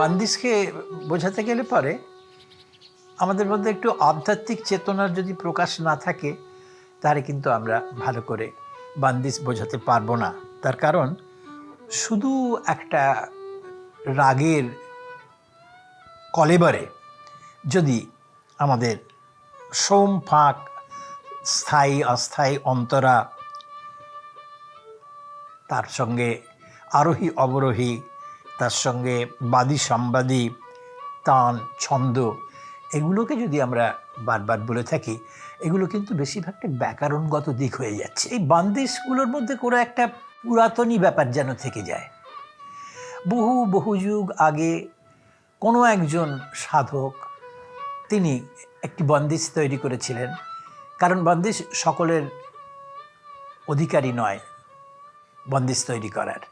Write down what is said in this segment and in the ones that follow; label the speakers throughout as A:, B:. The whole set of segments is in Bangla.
A: বান্দিসকে বোঝাতে গেলে পরে আমাদের মধ্যে একটু আধ্যাত্মিক চেতনার যদি প্রকাশ না থাকে, তাহলে কিন্তু আমরা ভালো করে বান্দিস বোঝাতে পারব না। তার কারণ শুধু একটা রাগের কলেবারে যদি আমাদের সোম, ফাঁক, স্থায়ী, অস্থায়ী অন্তরা তার সঙ্গে আরোহী, অবরোহী তার সঙ্গে বাদী সম্বাদী, তান, ছন্দ, এগুলোকে যদি আমরা বারবার বলে থাকি, এগুলো কিন্তু বেশিরভাগটা ব্যাকরণগত দিক হয়ে যাচ্ছে। এই বান্দিশগুলোর মধ্যে কোনো একটা পুরাতনই ব্যাপার যেন থেকে যায়। বহু বহু যুগ আগে কোনো একজন সাধক, তিনি একটি বন্দিশ তৈরি করেছিলেন। কারণ বন্দিশ সকলের অধিকারী নয়, বন্দিশ তৈরি করার।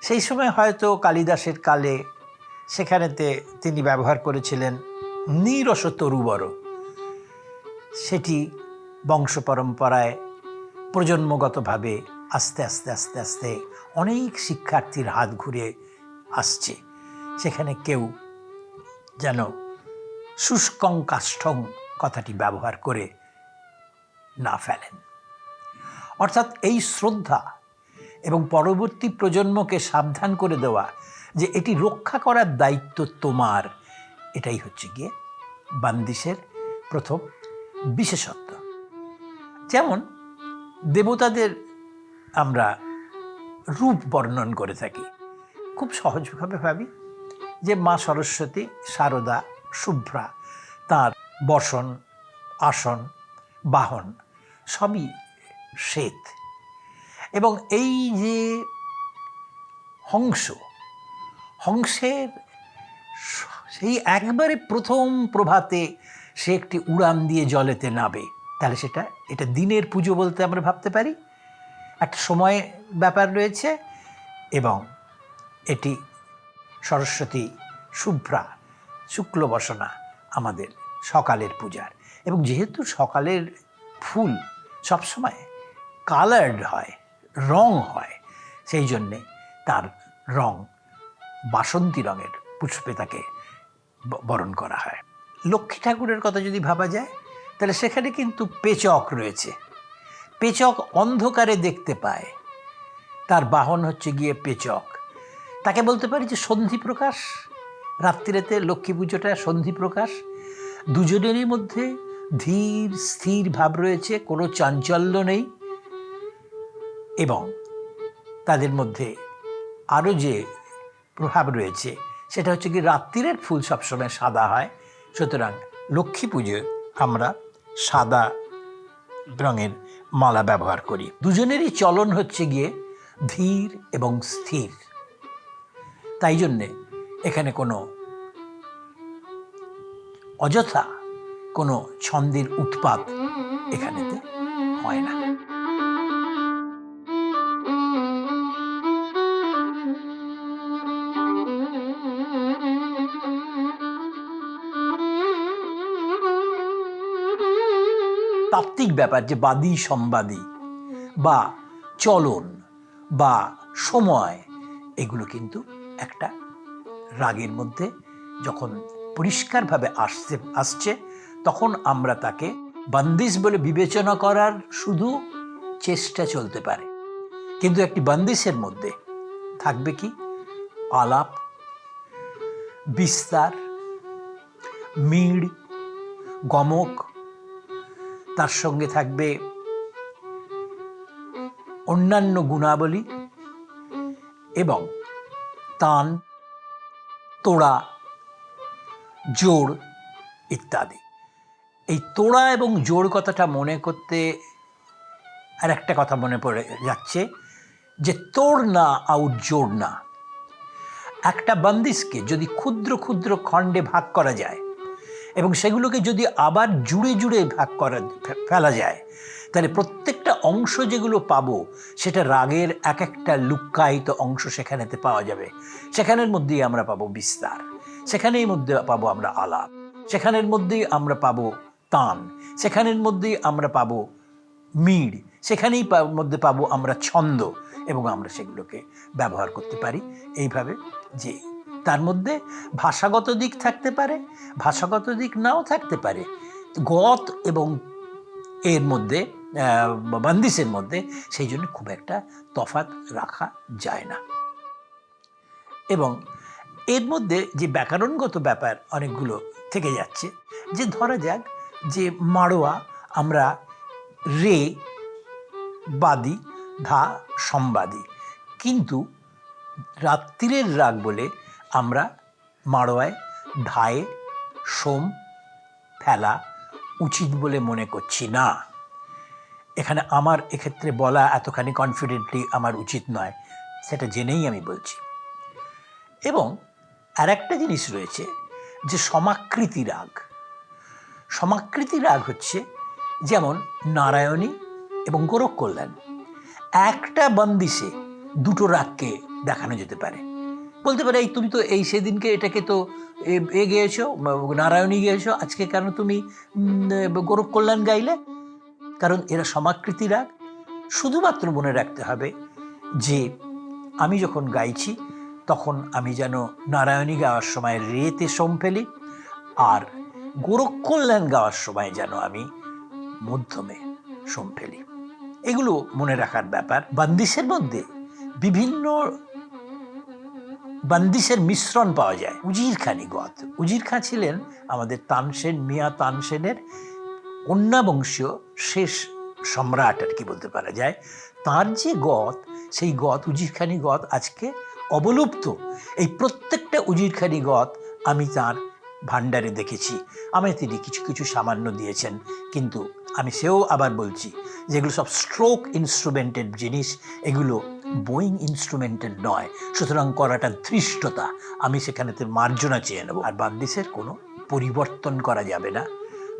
A: সেই সময় হয়তো কালিদাসের কালে সেখানেতে তিনি ব্যবহার করেছিলেন নিরস তরুবর সেটি বংশ পরম্পরায় প্রজন্মগতভাবে আস্তে আস্তে আস্তে আস্তে অনেক শিক্ষার্থীর হাত ঘুরে আসছে। সেখানে কেউ যেন শুষ্কং কাষ্ঠং কথাটি ব্যবহার করে না ফেলেন। অর্থাৎ এই শ্রদ্ধা এবং পরবর্তী প্রজন্মকে সাবধান করে দেওয়া যে এটি রক্ষা করার দায়িত্ব তোমার। এটাই হচ্ছে গিয়ে বান্দিশের প্রথম বিশেষত্ব। যেমন দেবতাদের আমরা রূপ বর্ণন করে থাকি। খুব সহজভাবে ভাবি যে মা সরস্বতী শারদা শুভ্রা, তার বসন আসন, বাহন সবই শ্বেত। এবং এই যে হংস, হংসের সেই একবারে প্রথম প্রভাতে সে একটি উড়ান দিয়ে জলেতে নাবে। তাহলে সেটা, এটা দিনের পুজো বলতে আমরা ভাবতে পারি। একটা সময় ব্যাপার রয়েছে এবং এটি সরস্বতী শুভ্রা শুক্লবসনা আমাদের সকালের পূজার। এবং যেহেতু সকালের ফুল সবসময় কালার্ড হয় রং হয়, সেই জন্যে তার রং বাসন্তী রঙের পুষ্পে তাকে বরণ করা হয়। লক্ষ্মী ঠাকুরের কথা যদি ভাবা যায়, তাহলে সেখানে কিন্তু পেচক রয়েছে। পেচক অন্ধকারে দেখতে পায়। তার বাহন হচ্ছে গিয়ে পেচক। তাকে বলতে পারি যে সন্ধি প্রকাশ। রাত্রিরেতে লক্ষ্মী পুজোটা সন্ধি প্রকাশ। দুজনেরই মধ্যে ধীর, স্থির ভাব রয়েছে, কোনো চাঞ্চল্য নেই। এবং তাদের মধ্যে আরও যে প্রভাব রয়েছে, সেটা হচ্ছে কি রাত্রিরের ফুল সবসময় সাদা হয়। সুতরাং লক্ষ্মী পুজোয় আমরা সাদা রঙের মালা ব্যবহার করি। দুজনেরই চলন হচ্ছে গিয়ে ধীর এবং স্থির। তাই জন্যে এখানে কোনো অযথা কোনো ছন্দের উৎপাত এখানেতে হয় না। তাত্ত্বিক ব্যাপার যে বাদী সম্বাদী বা চলন বা সময়, এগুলো কিন্তু একটা রাগের মধ্যে যখন পরিষ্কারভাবে আসছে আসছে, তখন আমরা তাকে বান্দিশ বলে বিবেচনা করার শুধু চেষ্টা চলতে পারে। কিন্তু একটি বান্দিশের মধ্যে থাকবে কি? আলাপ, বিস্তার, মিড়, গমক তার সঙ্গে থাকবে অন্যান্য গুণাবলী এবং তান, তোড়া, জোড় ইত্যাদি। এই তোড়া এবং জোর কথাটা মনে করতে আর একটা কথা মনে পড়ে যাচ্ছে যে তোড় না আউট জোড় না। একটা বান্দিশকে যদি ক্ষুদ্র ক্ষুদ্র খণ্ডে ভাগ করা যায় এবং সেগুলোকে যদি আবার জুড়ে জুড়ে ভাগ করা, ফেলা যায়, তাহলে প্রত্যেকটা অংশ যেগুলো পাবো, সেটা রাগের এক একটা লুক্কায়িত অংশ সেখানেতে পাওয়া যাবে। সেখানের মধ্যেই আমরা পাবো বিস্তার, সেখানেই মধ্যে পাবো আমরা আলাপ, সেখানের মধ্যেই আমরা পাবো তান, সেখানের মধ্যেই আমরা পাবো মিড়, সেখানেই মধ্যে পাবো আমরা ছন্দ এবং আমরা সেগুলোকে ব্যবহার করতে পারি। এইভাবে যে তার মধ্যে ভাষাগত দিক থাকতে পারে, ভাষাগত দিক নাও থাকতে পারে। গত এবং এর মধ্যে বান্দিসের মধ্যে সেই জন্য খুব একটা তফাৎ রাখা যায় না। এবং এর মধ্যে যে ব্যাকরণগত ব্যাপার অনেকগুলো থেকে যাচ্ছে, যে ধরা যাক যে মাড়োয়া আমরা রে, বাদি, ধা, সম্বাদী। কিন্তু রাত্রিরের রাগ বলে আমরা মাড়োয়ায় ধায়ে সোম, ফেলা উচিত বলে মনে করছি না। এখানে আমার এক্ষেত্রে বলা এতখানি কনফিডেন্টলি আমার উচিত নয়, সেটা জেনেই আমি বলছি। এবং আর একটা জিনিস রয়েছে যে সমাকৃতি রাগ। সমাকৃতি রাগ হচ্ছে যেমন নারায়ণী এবং গোরখ কল্যাণ একটা বন্দিশে দুটো রাগকে দেখানো যেতে পারে। বলতে পারে, এই তুমি তো এই সেদিনকে এটাকে তো এ- গেয়েছো নারায়ণী গেয়েছো, আজকে কেন তুমি গোরখ কল্যাণ গাইলে? কারণ এরা সমাকৃতি রাগ। শুধুমাত্র মনে রাখতে হবে যে, আমি যখন গাইছি, তখন আমি যেন নারায়ণী গাওয়ার সময় রেতে সোম ফেলি, আর গোরখ কল্যাণ গাওয়ার সময় যেন আমি মধ্যমে সোম ফেলি। এগুলো মনে রাখার ব্যাপার। বান্দিশের মধ্যে বিভিন্ন বান্দিশের মিশ্রণ পাওয়া যায়। উজির খানি গত উজির খাঁ ছিলেন আমাদের তানসেন, মিয়া তানসেনের কন্যাবংশীয় শেষ সম্রাট আর কি বলতে পারা যায়। তার যে গত সেই গত উজিরখানি গত আজকে অবলুপ্ত। এই প্রত্যেকটা উজিরখানি গত আমি তার ভাণ্ডারে দেখেছি। আমায় তিনি কিছু কিছু সামান্য দিয়েছেন, কিন্তু আমি সেও আবার বলছি যেগুলো সব স্ট্রোক ইনস্ট্রুমেন্টেড জিনিস, এগুলো বোয়িং ইনস্ট্রুমেন্টেড নয়, সুতরাং করাটা ধৃষ্টতা। আমি সেখানেতে মার্জনা চেয়ে নেব। আর বাদ্দিসের কোনো পরিবর্তন করা যাবে না।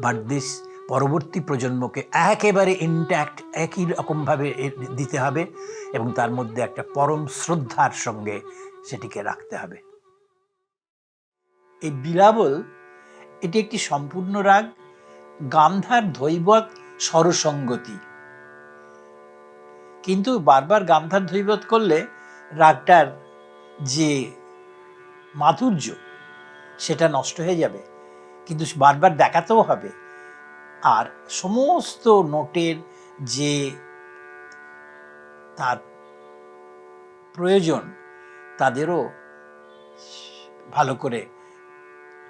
A: বাদ্দিস পরবর্তী প্রজন্মকে একেবারে ইনট্যাক্ট একই রকমভাবে দিতে হবে এবং তার মধ্যে একটা পরম শ্রদ্ধার সঙ্গে সেটিকে রাখতে হবে। এই বিলাবল এটি একটি সম্পূর্ণ রাগ গান্ধার ধৈবত, স্বরসঙ্গতি। কিন্তু বারবার গান্ধার ধৈবত করলে রাগটার যে মাধুর্য, সেটা নষ্ট হয়ে যাবে। কিন্তু বারবার দেখাতেও হবে। আর সমস্ত নোটের যে তার প্রয়োজন, তাদেরও ভালো করে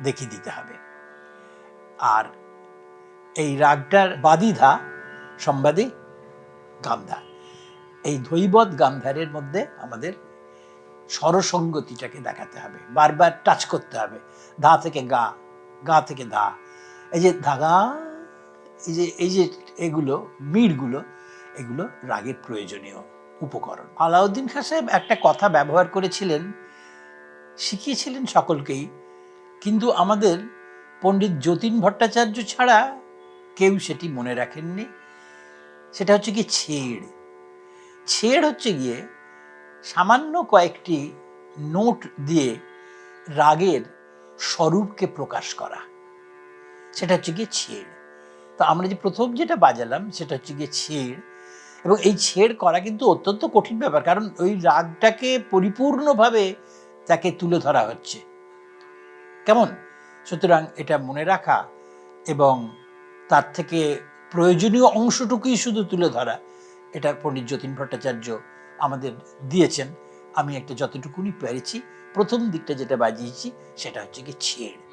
A: দেখিয়ে দিতে হবে। আর এই রাগটার বাদিধা সম্বাদী গান্ধার। এই ধৈবত গান্ধারের মধ্যে আমাদের স্বরসঙ্গতিটাকে দেখাতে হবে, বারবার টাচ করতে হবে। ধা থেকে গা গা থেকে ধা। এই যে ধাগা এই যে এই যে এগুলো, মিড়গুলো, এগুলো রাগের প্রয়োজনীয় উপকরণ। আলাউদ্দিন খাঁ সাহেব একটা কথা ব্যবহার করেছিলেন, শিখিয়েছিলেন সকলকেই কিন্তু আমাদের পণ্ডিত যতীন ভট্টাচার্য ছাড়া কেউ সেটি মনে রাখেননি। সেটা হচ্ছে কি ছেড়। ছেড় হচ্ছে গিয়ে সামান্য কয়েকটি নোট দিয়ে রাগের স্বরূপকে প্রকাশ করা। সেটা হচ্ছে গিয়ে ছেড়। তো আমরা যে প্রথম যেটা বাজালাম সেটা হচ্ছে গিয়ে ছেড়। এবং এই ছেড় করা কিন্তু অত্যন্ত কঠিন ব্যাপার, কারণ ওই রাগটাকে পরিপূর্ণভাবে তাকে তুলে ধরা হচ্ছে। কেমন? সুতরাং এটা মনে রাখা এবং তার থেকে প্রয়োজনীয় অংশটুকুই শুধু তুলে ধরা। এটা পণ্ডিত যতীন ভট্টাচার্য আমাদের দিয়েছেন। আমি একটা যতটুকুনি পেরেছি, প্রথম দিকটা যেটা বাজিয়েছি, সেটা হচ্ছে কি ছেড়।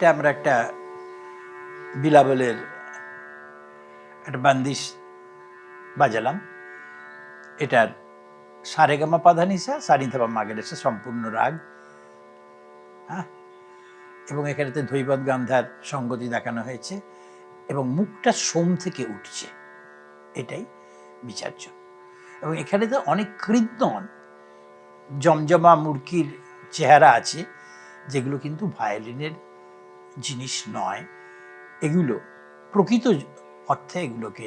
A: এটা আমরা একটা বিলাবলের একটা বান্দিশ বাজালাম। এটার সারেগামা পাধানিসা সারিধাবা মাগেরেসা সম্পূর্ণ রাগ হ্যাঁ? এবং এখানেতে ধৈবত গান্ধার সঙ্গতি দেখানো হয়েছে এবং মুখটা সোম থেকে উঠছে। এটাই বিচার্য। এবং এখানে তো অনেক কৃতন জমজমা মুরকির চেহারা আছে, যেগুলো কিন্তু ভায়োলিনের জিনিস নয়। এগুলো প্রকৃত অর্থে এগুলোকে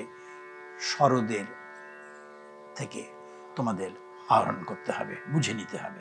A: শরদের থেকে তোমাদের আহরণ করতে হবে, বুঝে নিতে হবে।